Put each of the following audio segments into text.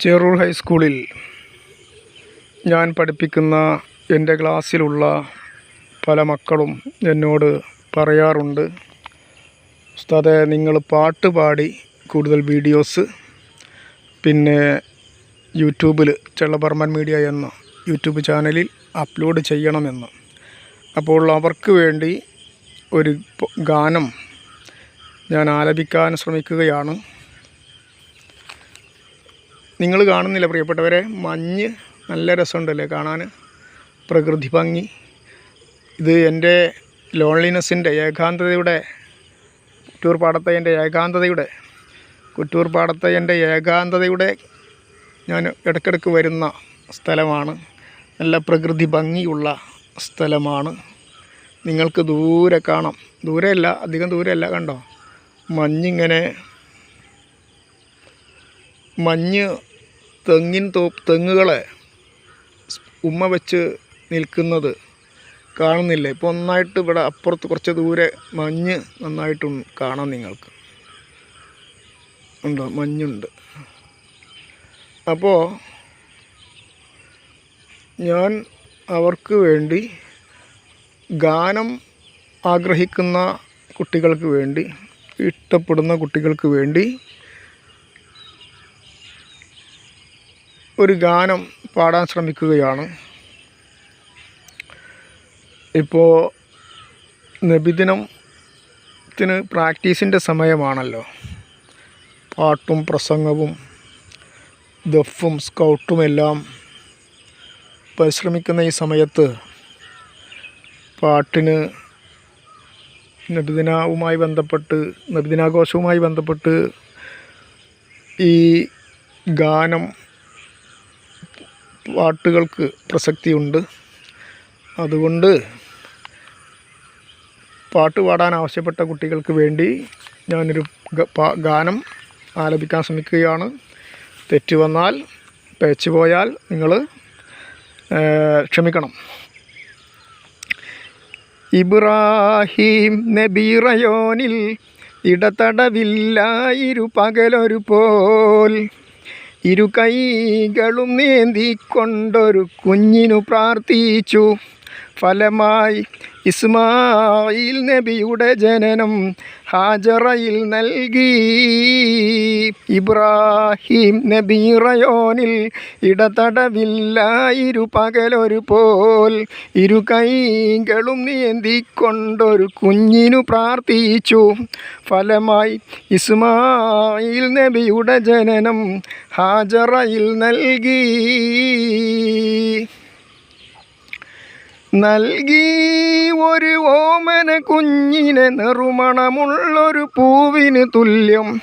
ചെറൂർ ഹൈസ്കൂളിൽ ഞാൻ പഠിപ്പിക്കുന്ന എന്റെ ക്ലാസ്സിലുള്ള പല മക്കളും എന്നോട് പറയാറുണ്ട്. ഉസ്താദെ നിങ്ങൾ പാട്ട് പാടി കൂടുതൽ വീഡിയോസ് പിന്നെ യൂട്യൂബിൽ ചെള്ളബർമൻ മീഡിയ എന്ന യൂട്യൂബ് ചാനലിൽ അപ്ലോഡ് ചെയ്യണമെന്ന്. അപ്പോൾ അവർക്ക് വേണ്ടി ഒരു ഗാനം ഞാൻ ആലപിക്കാൻ ശ്രമിക്കുകയാണ്. നിങ്ങൾ കാണുന്നില്ല പ്രിയപ്പെട്ടവരെ. മഞ്ഞ് നല്ല രസമുണ്ടല്ലേ കാണാൻ? പ്രകൃതി ഭംഗി. ഇത് എന്റെ ലോൺലിനെസ്സിന്റെ ഏകാന്തതയുടെ കുറ്റൂർ പാടത്തെ എന്റെ ഏകാന്തതയുടെ കുറ്റൂർ പാടത്തെ എന്റെ ഏകാന്തതയുടെ ഞാൻ ഇടയ്ക്കിടയ്ക്ക് വരുന്ന സ്ഥലമാണ്. നല്ല പ്രകൃതി ഭംഗിയുള്ള സ്ഥലമാണ്. നിങ്ങൾക്ക് ദൂരെ കാണാം. ദൂരെയല്ല അധികം ദൂരെയല്ല കണ്ടോ? മഞ്ഞിങ്ങനെ മഞ്ഞ് തെങ്ങിൻ തോ തെങ്ങുകളെ ഉമ്മ വെച്ച് നിൽക്കുന്നത് കാണുന്നില്ല. ഇപ്പോൾ ഒന്നായിട്ട് ഇവിടെ അപ്പുറത്ത് കുറച്ച് ദൂരെ മഞ്ഞ് നന്നായിട്ട് കാണാം നിങ്ങൾക്ക്. ഉണ്ടോ? മഞ്ഞുണ്ട്. അപ്പോൾ ഞാൻ അവർക്ക് വേണ്ടി ഗാനം ആഗ്രഹിക്കുന്ന കുട്ടികൾക്ക് വേണ്ടി ഇഷ്ടപ്പെടുന്ന കുട്ടികൾക്ക് വേണ്ടി ഒരു ഗാനം പാടാൻ ശ്രമിക്കുകയാണ്. ഇപ്പോൾ നബിദിനത്തിന് പ്രാക്ടീസിന്റെ സമയമാണല്ലോ. പാട്ടും പ്രസംഗവും ദഫും സ്കൗട്ടും എല്ലാം പരിശ്രമിക്കുന്ന ഈ സമയത്ത് പാട്ടിന് നബിദിനവുമായി ബന്ധപ്പെട്ട് നബിദിനാഘോഷവുമായി ബന്ധപ്പെട്ട് ഈ ഗാനം പാട്ടുകൾക്ക് പ്രസക്തിയുണ്ട്. അതുകൊണ്ട് പാട്ട് പാടാൻ ആവശ്യപ്പെട്ട കുട്ടികൾക്ക് വേണ്ടി ഞാനൊരു ഗാനം ആലപിക്കാൻ ശ്രമിക്കുകയാണ്. തെറ്റ് വന്നാൽ പേച്ചു പോയാൽ നിങ്ങൾ ക്ഷമിക്കണം. ഇബ്രാഹിം നബീറയോനിൽ ഇടതടവില്ലായിരു പകലൊരു പോൽ ഇരു കൈകളും നീന്തിക്കൊണ്ടൊരു കുഞ്ഞിനു പ്രാർത്ഥിച്ചു. ഫലമായി ഇസ്മായിൽ നബിയുടെ ജനനം ഹാജറയിൽ നൽകി. ഇബ്രാഹിം നബി റയോനിൽ ഇടതടവില്ലായിരു പകലൊരു പോൽ ഇരു കൈകളും നീന്തിക്കൊണ്ടൊരു കുഞ്ഞിനു പ്രാർത്ഥിച്ചു. ഫലമായി ഇസ്മായിൽ നബിയുടെ ജനനം ഹാജറയിൽ നൽകി. നൽകി ഒരു ഓമന കുഞ്ഞിനെ നെറുമണമുള്ളൊരു പൂവിന് തുല്യം.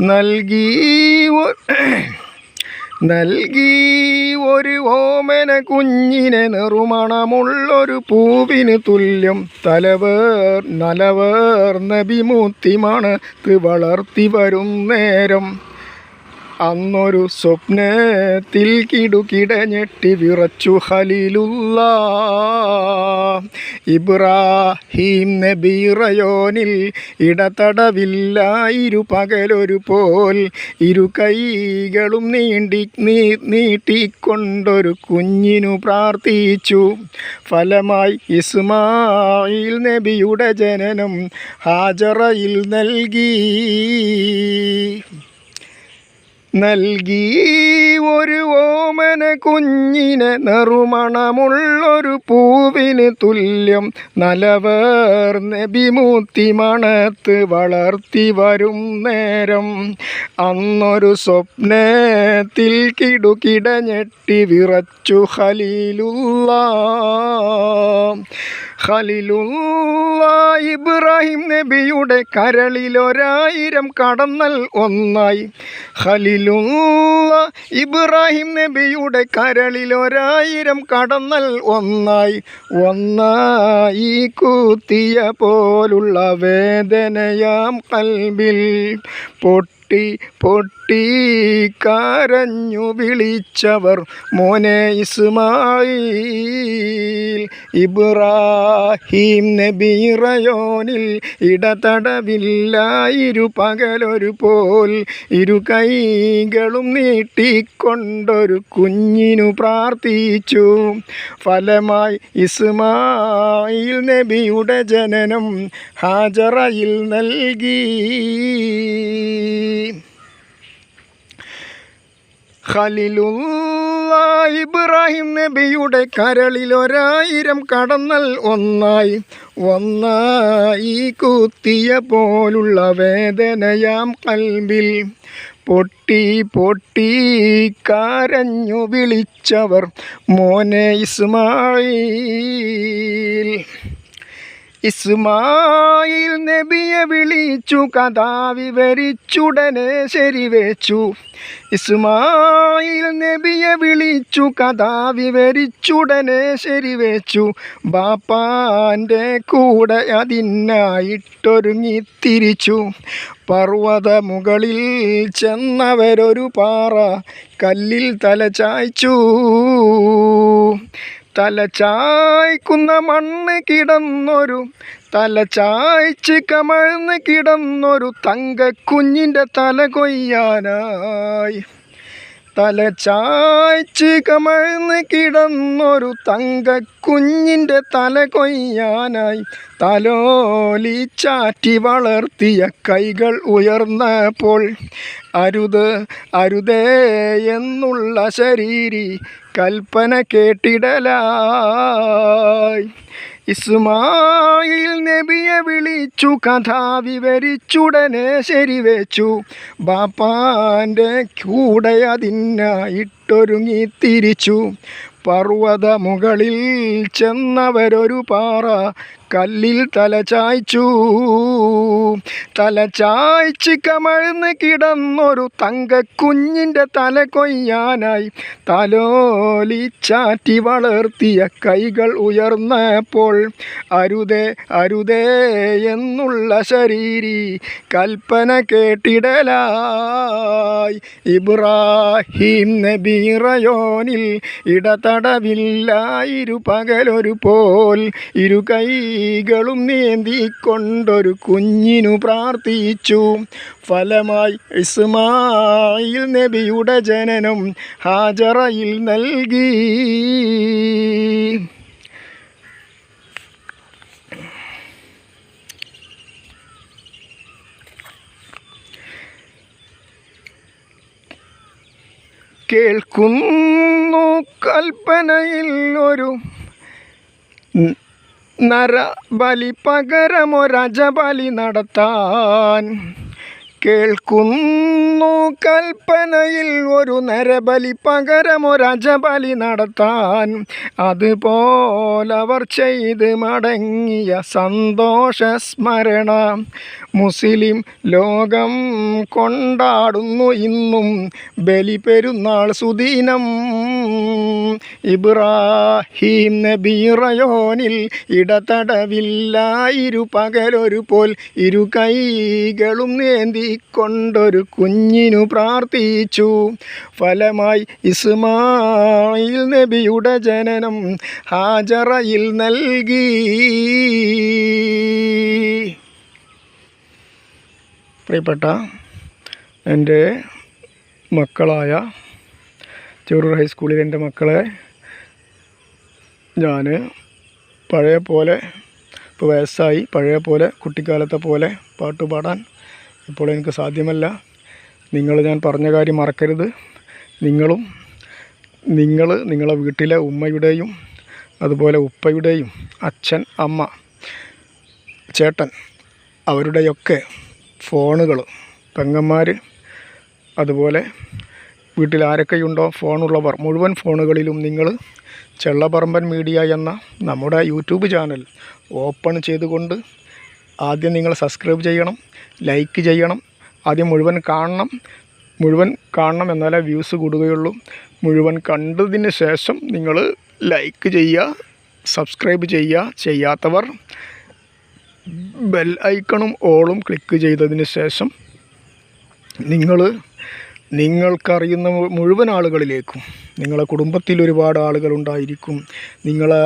നൽകി നൽകി ഒരു ഓമന കുഞ്ഞിനെ നെറുമണമുള്ളൊരു പൂവിന് തുല്യം. തലവേർ നലവേർ നബിമൂത്തിമാണ് വളർത്തി വരും നേരം. അന്നൊരു സ്വപ്നത്തിൽ കിടുകിട ഞെട്ടി വിറച്ചു ഹലിലുള്ള ഇബ്രാഹിം നബീറയോനിൽ ഇടതടവില്ലായിരു പകലൊരു പോൽ ഇരു കൈകളും നീണ്ടി നീ നീട്ടിക്കൊണ്ടൊരു കുഞ്ഞിനു പ്രാർത്ഥിച്ചു. ഫലമായി ഇസ്മായിൽ നബിയുടെ ജനനം ഹാജറയിൽ നൽകി. നൽകി ഒരു ഓമന കുഞ്ഞിനെ നെറുമണമുള്ളൊരു പൂവിന് തുല്യം നലവേർ നബിമൂത്തി മണത്ത് വളർത്തി വരും നേരം. അന്നൊരു സ്വപ്നത്തിൽ കിടുകിട ഞെട്ടി വിറച്ചു ഖലീലുള്ള ഖലിലുള്ള ഇബ്രാഹിം നബിയുടെ കരളിലൊരായിരം കടന്നൽ ഒന്നായി. ഖലീലുള്ള ഇബ്രാഹിം നബിയുടെ കരളിൽ ഒരായിരം കടന്നൽ ഒന്നായി. ഒന്നായി കൂത്തിയ പോലുള്ള വേദനയാം കൽബിൽ പൊട്ടി പൊട്ടി പൊട്ടിക്കരഞ്ഞു വിളിച്ചവർ മോനെ ഇസ്മായിൽ. ഇബ്രാഹിം നബിറയോനിൽ ഇടതടവില്ലായിരു പകലൊരു പോൽ ഇരു കൈകളും നീട്ടിക്കൊണ്ടൊരു കുഞ്ഞിനു പ്രാർത്ഥിച്ചു. ഫലമായി ഇസ്മായിൽ നബിയുടെ ജനനം ഹാജറയിൽ നൽകി. ഇബ്രാഹിം നബിയുടെ കരളിൽ ഒരായിരം കടന്നൽ ഒന്നായി. ഒന്നായി കുത്തിയ പോലുള്ള വേദനയാം കൽബിൽ. പൊട്ടി പൊട്ടി കരഞ്ഞു വിളിച്ചവർ മോനെ ഇസ്മായിൽ. ഇസ്മായിൽ നബിയെ വിളിച്ചു കഥ വിവരിച്ചുടനെ ശരിവെച്ചു. ഇസ്മായിൽ നബിയെ വിളിച്ചു കഥ വിവരിച്ചുടനെ ശരിവെച്ചു. ബാപ്പാന്റെ കൂടെ അതിനായിട്ടൊരുങ്ങി തിരിച്ചു പർവത മുകളിൽ ചെന്നവരൊരു പാറ കല്ലിൽ തല ചായ്ച്ചു. തല ചായ്ക്കുന്ന മണ്ണ് കിടന്നൊരു തല ചായ്ച്ച് കമഴ്ന്ന് കിടന്നൊരു തങ്കക്കുഞ്ഞിന്റെ തല കൊയ്യാനായി. തല ചായ്ച്ച് കമഴ്ന്ന് കിടന്നൊരു തങ്കക്കുഞ്ഞിന്റെ തല കൊയ്യാനായി തലോലി ചാറ്റി വളർത്തിയ കൈകൾ ഉയർന്നപ്പോൾ അരുത് അരുതേ എന്നുള്ള ശരീരി കൽപ്പന കേട്ടിടലായി. ഇസ്മായിൽ നബിയെ വിളിച്ചു കഥ വിവരിച്ചുടനെ ശരിവെച്ചു. ബാപ്പാന്റെ കൂടെ അതിനായിട്ടൊരുങ്ങി തിരിച്ചു. പർവത മുകളിൽ ചെന്നവരൊരു പാറ കല്ലിൽ തല ചായ്ച്ചു. തല ചായ്ച്ച് കമഴ്ന്ന് കിടന്നൊരു തങ്കക്കുഞ്ഞിന്റെ തല കൊയ്യാനായി തലോലി ചാറ്റി വളർത്തിയ കൈകൾ ഉയർന്നപ്പോൾ അരുതേ അരുതേ എന്നുള്ള ശരീരി കൽപ്പന കേട്ടിടലായി. ഇബ്രാഹിം നബീറയോനിൽ ഇടതടവില്ല ഇരു പകലൊരു പോൽ ഇരു കൈകളും നീന്തിക്കൊണ്ടൊരു കുഞ്ഞിനു പ്രാർത്ഥിച്ചു. ഫലമായി ഇസ്മായിൽ നബിയുടെ ജനനം ഹാജറയിൽ നൽകി. കേൾക്കുന്നു കൽപ്പനയിൽ ഒരു നരബലി പകരമൊരജബലി നടത്താൻ? കേൾക്കുന്നു. കൽപ്പനയിൽ ഒരു നരബലി പകരമൊരജബലി നടത്താൻ. അതുപോലവർ ചെയ്ത് മടങ്ങിയ സന്തോഷ സ്മരണ മുസ്ലിം ലോകം കൊണ്ടാടുന്നു ഇന്നും ബലി പെരുന്നാൾ സുദീനം. ഇബ്രാഹിം നബീറയോനിൽ ഇടതടവില്ല. ഇരു പകലൊരു പോൽ ഇരു കൈകളും നേന്തിക്കൊണ്ടൊരു കുഞ്ഞിനു പ്രാർത്ഥിച്ചു. ഫലമായി ഇസ്മായിൽ നബിയുടെ ജനനം ഹാജറയിൽ നൽകി. പ്രിയപ്പെട്ട എന്റെ മക്കളായ ചെറൂർ ഹൈസ്കൂളിൽ എന്റെ മക്കളെ ഞാൻ പഴയ പോലെ ഇപ്പോൾ വയസ്സായി പഴയ പോലെ കുട്ടിക്കാലത്തെ പോലെ പാട്ട് പാടാൻ ഇപ്പോൾ എനിക്ക് സാധ്യമല്ല. നിങ്ങൾ ഞാൻ പറഞ്ഞ കാര്യം മറക്കരുത്. നിങ്ങളും നിങ്ങൾ നിങ്ങളെ വീട്ടിലെ ഉമ്മയുടെയും അതുപോലെ ഉപ്പയുടെയും അച്ഛൻ അമ്മ ചേട്ടൻ അവരുടെയൊക്കെ ഫോണുകൾ പെങ്ങന്മാർ അതുപോലെ വീട്ടിൽ ആരൊക്കെയുണ്ടോ ഫോണുള്ളവർ മുഴുവൻ ഫോണുകളിലും നിങ്ങൾ ചെള്ളപറമ്പൻ മീഡിയ എന്ന നമ്മുടെ യൂട്യൂബ് ചാനൽ ഓപ്പൺ ചെയ്തുകൊണ്ട് ആദ്യം നിങ്ങൾ സബ്സ്ക്രൈബ് ചെയ്യണം. ലൈക്ക് ചെയ്യണം. ആദ്യം മുഴുവൻ കാണണം. മുഴുവൻ കാണണം എന്നാലേ വ്യൂസ് കൂടുകയുള്ളൂ. മുഴുവൻ കണ്ടതിന് ശേഷം നിങ്ങൾ ലൈക്ക് ചെയ്യുക സബ്സ്ക്രൈബ് ചെയ്യുക. ചെയ്യാത്തവർ ബെൽ ഐക്കണും ഓളും ക്ലിക്ക് ചെയ്തതിന് ശേഷം നിങ്ങൾ നിങ്ങൾക്കറിയുന്ന മുഴുവൻ ആളുകളിലേക്കും. നിങ്ങളെ കുടുംബത്തിൽ ഒരുപാട് ആളുകളുണ്ടായിരിക്കും നിങ്ങളെ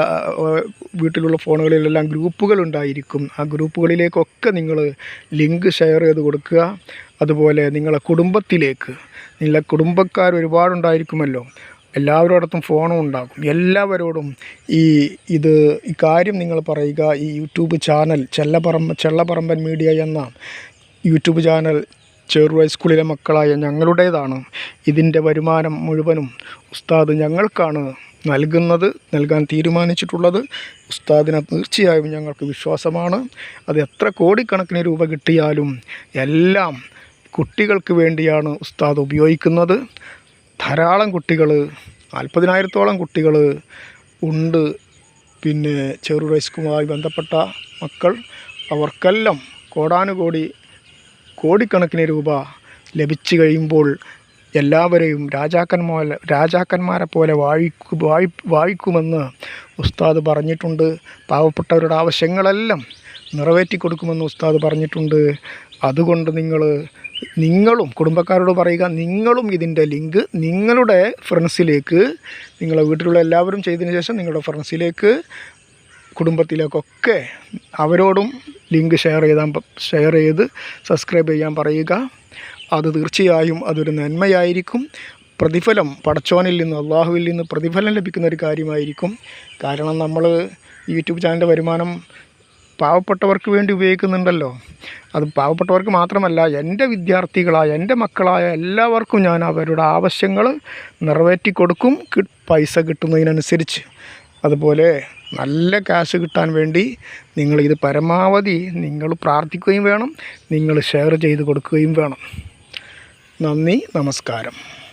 വീട്ടിലുള്ള ഫോണുകളിലെല്ലാം ഗ്രൂപ്പുകളുണ്ടായിരിക്കും ആ ഗ്രൂപ്പുകളിലേക്കൊക്കെ നിങ്ങൾ ലിങ്ക് ഷെയർ ചെയ്ത് കൊടുക്കുക. അതുപോലെ നിങ്ങളെ കുടുംബത്തിലേക്ക്. നിങ്ങളെ കുടുംബക്കാർ ഒരുപാടുണ്ടായിരിക്കുമല്ലോ. എല്ലാവരോടത്തും ഫോണും ഉണ്ടാകും. എല്ലാവരോടും ഈ ഇത് ഈ കാര്യം നിങ്ങൾ പറയുക. ഈ YouTube channel Chellapparamb Chellapparamban media എന്ന യൂട്യൂബ് ചാനൽ ചെറു സ്കൂളിലെ മക്കളായ ഞങ്ങളുടേതാണ്. ഇതിന്റെ വരുമാനം മുഴുവനും ഉസ്താദ് ഞങ്ങൾക്കാണ് നൽകുന്നത് നൽകാൻ തീരുമാനിച്ചിട്ടുള്ളത്. ഉസ്താദിനെ തീർച്ചയായും ഞങ്ങൾക്ക് വിശ്വാസമാണ്. അത് എത്ര കോടിക്കണക്കിന് രൂപ കിട്ടിയാലും എല്ലാം കുട്ടികൾക്ക് വേണ്ടിയാണ് ഉസ്താദ് ഉപയോഗിക്കുന്നത്. ധാരാളം കുട്ടികൾ നാൽപ്പതിനായിരത്തോളം കുട്ടികൾ ഉണ്ട്. പിന്നെ ചെറു റൈസ്കുമായി ബന്ധപ്പെട്ട മക്കൾ അവർക്കെല്ലാം കോടാനുകോടി കോടിക്കണക്കിന് രൂപ ലഭിച്ചു കഴിയുമ്പോൾ എല്ലാവരെയും രാജാക്കന്മാരെ രാജാക്കന്മാരെ പോലെ വാഴിക്കു വാഴി വാഴിക്കുമെന്ന് ഉസ്താദ് പറഞ്ഞിട്ടുണ്ട്. പാവപ്പെട്ടവരുടെ ആവശ്യങ്ങളെല്ലാം നിറവേറ്റി കൊടുക്കുമെന്ന് ഉസ്താദ് പറഞ്ഞിട്ടുണ്ട്. അതുകൊണ്ട് നിങ്ങൾ നിങ്ങളും കുടുംബക്കാരോട് പറയുക നിങ്ങളും ഇതിന്റെ ലിങ്ക് നിങ്ങളുടെ ഫ്രണ്ട്സിലേക്ക് നിങ്ങളെ വീട്ടിലുള്ള എല്ലാവരും ചെയ്തതിന് ശേഷം നിങ്ങളുടെ ഫ്രണ്ട്സിലേക്ക് കുടുംബത്തിലേക്കൊക്കെ അവരോടും ലിങ്ക് ഷെയർ ചെയ്താൽ ഷെയർ ചെയ്ത് സബ്സ്ക്രൈബ് ചെയ്യാൻ പറയുക. അത് തീർച്ചയായും അതൊരു നന്മയായിരിക്കും. പ്രതിഫലം പടച്ചോനിൽ നിന്ന് അള്ളാഹുവിൽ നിന്ന് പ്രതിഫലം ലഭിക്കുന്ന ഒരു കാര്യമായിരിക്കും. കാരണം നമ്മൾ യൂട്യൂബ് ചാനലിന്റെ വരുമാനം പാവപ്പെട്ടവർക്ക് വേണ്ടി ഉപയോഗിക്കുന്നുണ്ടല്ലോ. അത് പാവപ്പെട്ടവർക്ക് മാത്രമല്ല എന്റെ വിദ്യാർത്ഥികളായ എന്റെ മക്കളായ എല്ലാവർക്കും ഞാൻ അവരുടെ ആവശ്യങ്ങൾ നിറവേറ്റി കൊടുക്കും പൈസ കിട്ടുന്നതിനനുസരിച്ച്. അതുപോലെ നല്ല ക്യാഷ് കിട്ടാൻ വേണ്ടി നിങ്ങളിത് പരമാവധി നിങ്ങൾ പ്രാർത്ഥിക്കുകയും വേണം നിങ്ങൾ ഷെയർ ചെയ്ത് കൊടുക്കുകയും വേണം. നന്ദി നമസ്കാരം.